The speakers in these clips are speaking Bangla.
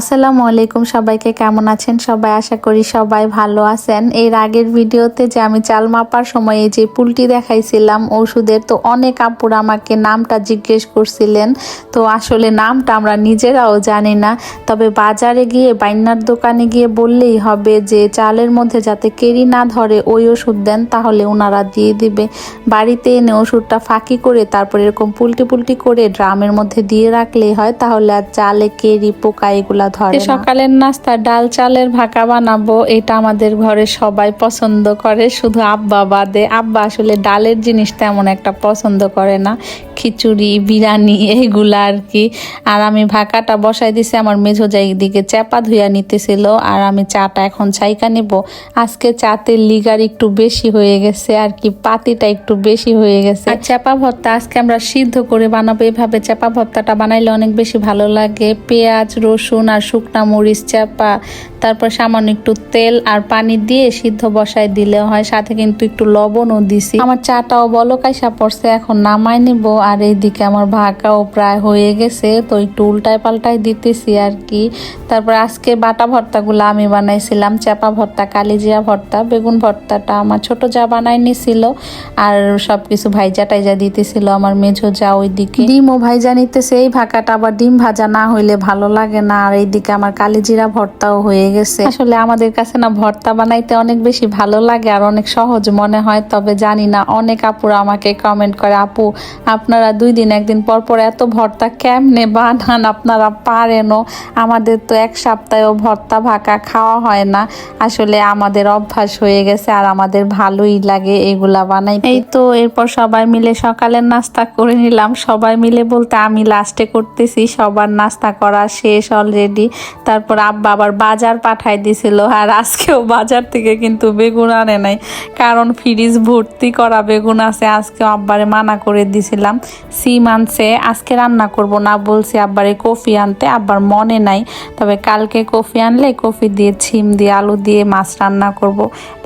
আসসালামু আলাইকুম, সবাইকে কেমন আছেন? সবাই আশা করি সবাই ভালো আছেন। এর আগের ভিডিওতে যে আমি চাল মাপার সময় যে পুলটি দেখাইছিলাম, ওষুধের তো অনেক আপুরা আমাকে নামটা জিজ্ঞেস করছিলেন। তো আসলে নামটা আমরা নিজেরাও জানি না। তবে বাজারে গিয়ে বাইনার দোকানে গিয়ে বললেই হবে যে, চালের মধ্যে যাতে কেরি না ধরে ওই ওষুধ দেন, তাহলে ওনারা দিয়ে দিবে। বাড়িতে এনে ওষুধটা ফাঁকি করে তারপর এরকম পুলটি পুলটি করে ড্রামের মধ্যে দিয়ে রাখলেই হয়, তাহলে আর চালে কেরি, পোকা এগুলা ধরে সকালের নাস্তা ডাল চালের ভাকা বানাবো এটা আমাদের ঘরে সবাই পছন্দ করে। শুধু আব্বা বাদে। আব্বা আসলে ডালের জিনিস তেমন একটা পছন্দ করে না। খিচুড়ি বিরিয়ানি এইগুলা আর কি। আর আমি ভাকাটা বসাই দিছি আমার মেঝো যাই দিকে চাপা ধুইয়া নিতেছিল। আর আমি চাটা এখন ছাইকা নিব। আজকে চাতে লিগার একটু বেশি হয়ে গেছে আর কি পাতিটা একটু বেশি হয়ে গেছে। আর চাপা ভর্তা আজকে আমরা সিদ্ধ করে বানাবো। এভাবে চাপা ভর্তাটা বানাইলে অনেক বেশি ভালো লাগে। পেঁয়াজ রসুন আর শুকনা মরিচ চাপা তারপর সামান্য একটু তেল আর পানি দিয়ে সিদ্ধ বসায় দিলে হয়, সাথে কিন্তু একটু লবণও দিছি। আমার চাটাও বলো কাইসা পড়ছে, এখন নামাই নিব। আর এইদিকে আমার ভাকাও প্রায় হয়ে গেছে, তো একটু উল্টায় পাল্টায় দিতেছি আর কি। তারপর আজকে বাটা ভর্তাগুলো আমি বানাইছিলাম চাপা ভর্তা, কালিজিরা ভর্তা, বেগুন ভর্তাটা আমার ছোট যা বানাই নিছিল, আর সব কিছু ভাইজা টাইজা দিতেছিল আমার মেঝো যা ওইদিকে। ডিমও ভাইজা নিতেছে, এই ভাকাটা আবার ডিম ভাজা না হইলে ভালো লাগে না। আর এইদিকে আমার কালিজিরা ভর্তাও হয়ে গেছে। আসলে আমাদের কাছে না ভর্তা বানাইতে অনেক বেশি ভালো লাগে আর অনেক সহজ মনে হয় তবে জানি না অনেক আপুরা আমাকে কমেন্ট করে আপু আপনারা দুই দিন একদিন পর পর এত ভর্তা কেমনে বানান? আপনারা পারেনও। আমাদের তো এক সপ্তাহেও ভর্তা ভাকা খাওয়া হয় না। আসলে আমাদের অভ্যাস হয়ে গেছে আর আমাদের ভালোই লাগে এগুলা বানাই এই তো এরপর সবাই মিলে সকালের নাস্তা করে নিলাম। সবাই মিলে বলতে আমি লাস্টে করতেছি সবার নাস্তা করা শেষ অলরেডি তারপর আব্বা আবার বাজার পাঠাই দিছিল আর আজকেও বাজার থেকে কিন্তু বেগুন আনে নাই। কারণ ফ্রিজ ভর্তি করা বেগুন আছে আজকে আব্বারে মানা করে দিছিলাম। সিম আনছে, আজকে রান্না করব না বলছি আব্বারে কফি আনতে, আব্বার মনে নাই। তবে কালকে কফি আনলে কফি দিয়ে, ছিম দিয়ে, আলু দিয়ে মাছ রান্না করব।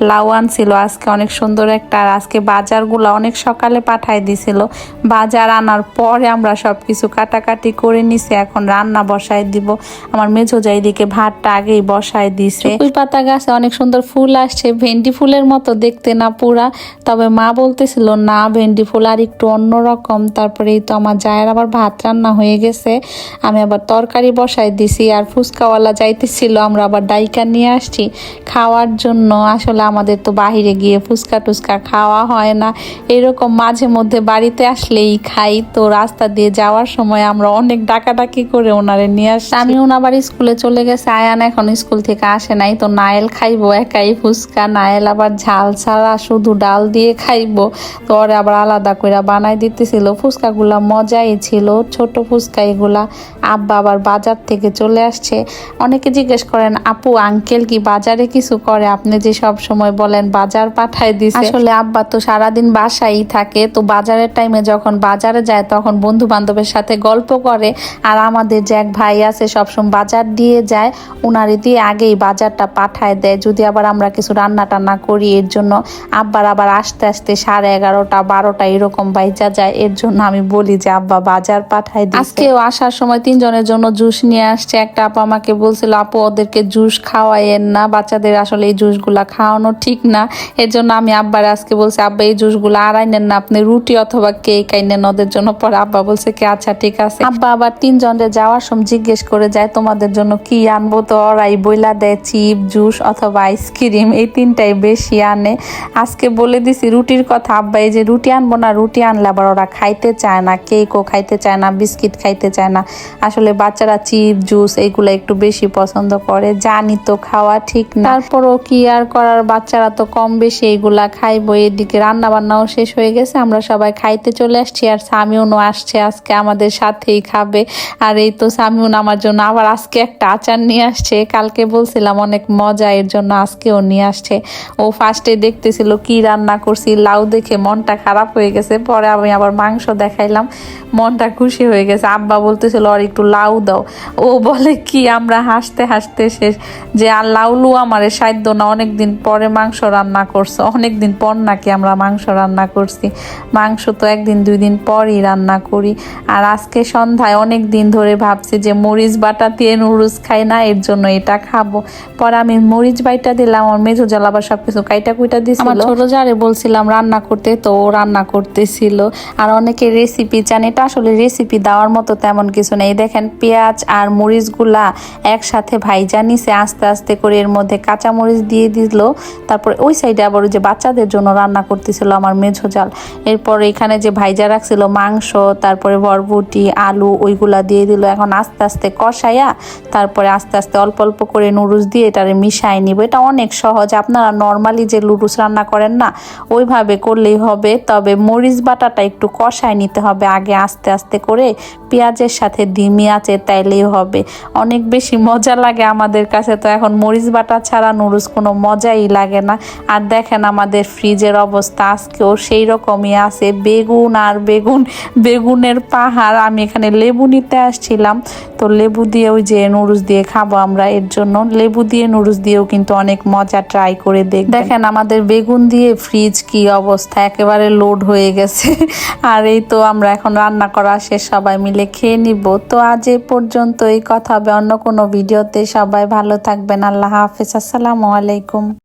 লাউ আনছিল আজকে অনেক সুন্দর একটা, আর আজকে বাজারগুলো অনেক সকালে পাঠাই দিছিল। বাজার আনার পরে আমরা সব কিছু কাটাকাটি করে নিছি, এখন রান্না বসাই দিব। আমার মেঝো যাই দিকে ভাতটা আগেই বসাই দিছে। ওই পাতা গাছে অনেক সুন্দর ফুল আসছে ভেন্ডি ফুলের মতো দেখতে না পুরা। তবে মা বলতেছিল না ভেন্ডি ফুল আর একটু অন্যরকম তারপরে এই তো আমার জায়ের আবার ভাত রান্না হয়ে গেছে। আমি আবার তরকারি বসাই দিছি আর ফুচকাওয়ালা যাইতেছিল আমরা আবার ডাইকা নিয়ে আসছি খাওয়ার জন্য। আসলে আমাদের তো বাহিরে গিয়ে ফুচকা টুচকা খাওয়া হয় না। এরকম মাঝে মধ্যে বাড়িতে আসলেই খাই। তো রাস্তা দিয়ে যাওয়ার সময় আমরা অনেক ডাকাডাকি করে ওনারে নিয়ে আসছি। আমি ওনাবার স্কুলে চলে গেছে। আয়ান এখন স্কুল থেকে আসে নাই, তো নায়েল খাইবো, একাই ফুচকা নায়েল আবার ঝাল ছাড়া শুধু ডাল দিয়ে খাইবো। তো ওরে আবার আলাদা করে বানাই দিতেছিল। ফুচকাগুলা মজাই ছিল, ছোট ফুচকা এগুলা। আব্বা আবার বাজার থেকে চলে আসছে। অনেকে জিজ্ঞেস করেন, আপু আঙ্কেল কি বাজারে কিছু করে? আপনি যে সব সময় বলেন, বাজার পাঠায় দিছে। আসলে আব্বা তো সারাদিন বাসায় থাকে, তো বাজারের টাইমে যখন বাজারে যায়, তখন বন্ধু বান্ধবের সাথে গল্প করে। আর আমাদের যে এক ভাই আছে, সবসময় বাজার দিয়ে যায় উনারে দিয়ে আগেই বাজারটা পাঠায় দেয়। যদি আবার আমরা কিছু রান্না টান্না করি এর জন্য আব্বার আবার আসতে আসতে সাড়ে এগারোটা বারোটা এরকম বাইজা যায়। এর জন্য আমি বলি যে আব্বা বাজার পাঠায় দিছে। আজকেও আসার সময় তিনজনের জন্য জুস নিয়ে আসছে। একটা আপু আমাকে বলছিল আপু ওদেরকে জুস খাওয়াইয়েন না। বাচ্চাদের আসলে এই জুসগুলা খাওয়ানো ঠিক না। এর জন্য আমি আব্বার আজকে বলছি আব্বা এই জুসগুলো আর আইনেন না। আপনি রুটি অথবা কেক আইনেন ওদের জন্য। পরে আব্বা বলছে কি আচ্ছা ঠিক আছে। আব্বা আবার তিনজনের যাওয়ার সময় জিজ্ঞেস করে যায় তোমাদের জন্য কি আনব? তো ওরাই বইলা দেয়, চিপ, জুস অথবা আইসক্রিম, এই তিনটাই বেশি আনে। আজকে বলে দিছি রুটির কথা, আব্বা, এই যে রুটি আনব না, রুটি আনলে আবার ওরা খাইতে চায় না, কেকও খাইতে চায় না, বিস্কিট খাইতে চায় না। আসলে বাচ্চারা চিপ, জুস এইগুলো একটু বেশি পছন্দ করে, জানি তো খাওয়া ঠিক না। তারপরও কি আর করার, বাচ্চারা তো কম বেশি এইগুলা খাইবো, এদিকে রান্না বান্নাও শেষ হয়ে গেছে, আমরা সবাই খাইতে চলে আসছি, আর সামিউনও আসছে আজকে আমাদের সাথেই খাবে। আর এই তো সামিউন আমার জন্য আবার আজকে একটা আচার নিয়ে আসছে, কালকে কালকে বলছিলাম অনেক মজা, এর জন্য আজকেও নিয়ে আসছে। ও ফার্স্টে দেখতেছিল কি রান্না করছি, লাউ দেখে মনটা খারাপ হয়ে গেছে, পরে আমি আবার মাংস দেখাইলাম, মনটা খুশি হয়ে গেছে। আব্বা বলতেছিল, আর একটু লাউ দাও। ও বলে, কি, আমরা হাসতে হাসতে শেষ। যে আর লাউলু আমার সাধ্য না, অনেকদিন পরে মাংস রান্না করছ, অনেকদিন পর নাকি আমরা মাংস রান্না করছি। মাংস তো একদিন, দুই দিন পরই রান্না করি। আর আজকে সন্ধ্যায় অনেক দিন ধরে ভাবছি যে মরিচ বাটা দিয়ে নুডলস খাই না, এর জন্য এটা খাব। পরে আমি মরিচ বাইটা দিলাম, আমার মেজো জাল আবার সবকিছু কাইটা কুইটা দিয়েছিল আমার ছোট জারে বলছিলাম রান্না করতে, তো ও রান্না করতেছিল। আর অনেকে রেসিপি চান, এটা আসলে রেসিপি দেওয়ার মতো তেমন কিছু নেই। দেখেন, পেঁয়াজ আর মরিচগুলা একসাথে ভাইজা নিছে, আস্তে আস্তে করে এর মধ্যে কাঁচা মরিচ দিয়ে দিল। তারপর ওই সাইডে আবার যে বাচ্চাদের জন্য রান্না করতেছিল আমার মেঝো জাল। এরপর এখানে যে ভাইজা রাখছিল মাংস, তারপরে বরবটি, আলু, ওইগুলা দিয়ে দিল। এখন আস্তে আস্তে কষাইয়া, তারপরে আস্তে আস্তে অল্প অল্প করে নুডলস দিয়ে এটারে মিশাই নিব। এটা অনেক সহজ। আপনারা নর্মালি যে লুডুস রান্না করেন না, ওইভাবে করলেই হবে। তবে মরিচ বাটাটা একটু কষায় নিতে হবে আগে আস্তে আস্তে করে। পেঁয়াজের সাথে ডিমি আছে তাইলেই হবে। অনেক বেশি মজা লাগে আমাদের কাছে তো। এখন মরিচ বাটা ছাড়া নুডলস কোনো মজাই লাগে না। আর দেখেন আমাদের ফ্রিজের অবস্থা, আজকেও সেই রকমই আছে। বেগুন আর বেগুন, বেগুনের পাহাড়। আমি এখানে লেবু নিতে আসছিলাম। তো লেবু দিয়ে ওই যে নুডলস দিয়ে খাব আমরা। এর জন্য লেবু দিয়ে, নুডলস দিয়েও কিন্তু অনেক মজা ট্রাই করে দেখ দেখেন আমাদের বেগুন দিয়ে ফ্রিজ কি অবস্থা, একেবারে লোড হয়ে গেছে। আর এই তো আমরা এখন রান্না করা শেষ, সবাই মিলে খেয়ে নিব। তো আজ এ পর্যন্ত এই কথা হবে অন্য কোনো ভিডিওতে সবাই ভালো থাকবেন, আল্লাহ হাফেজ, আসসালামু আলাইকুম।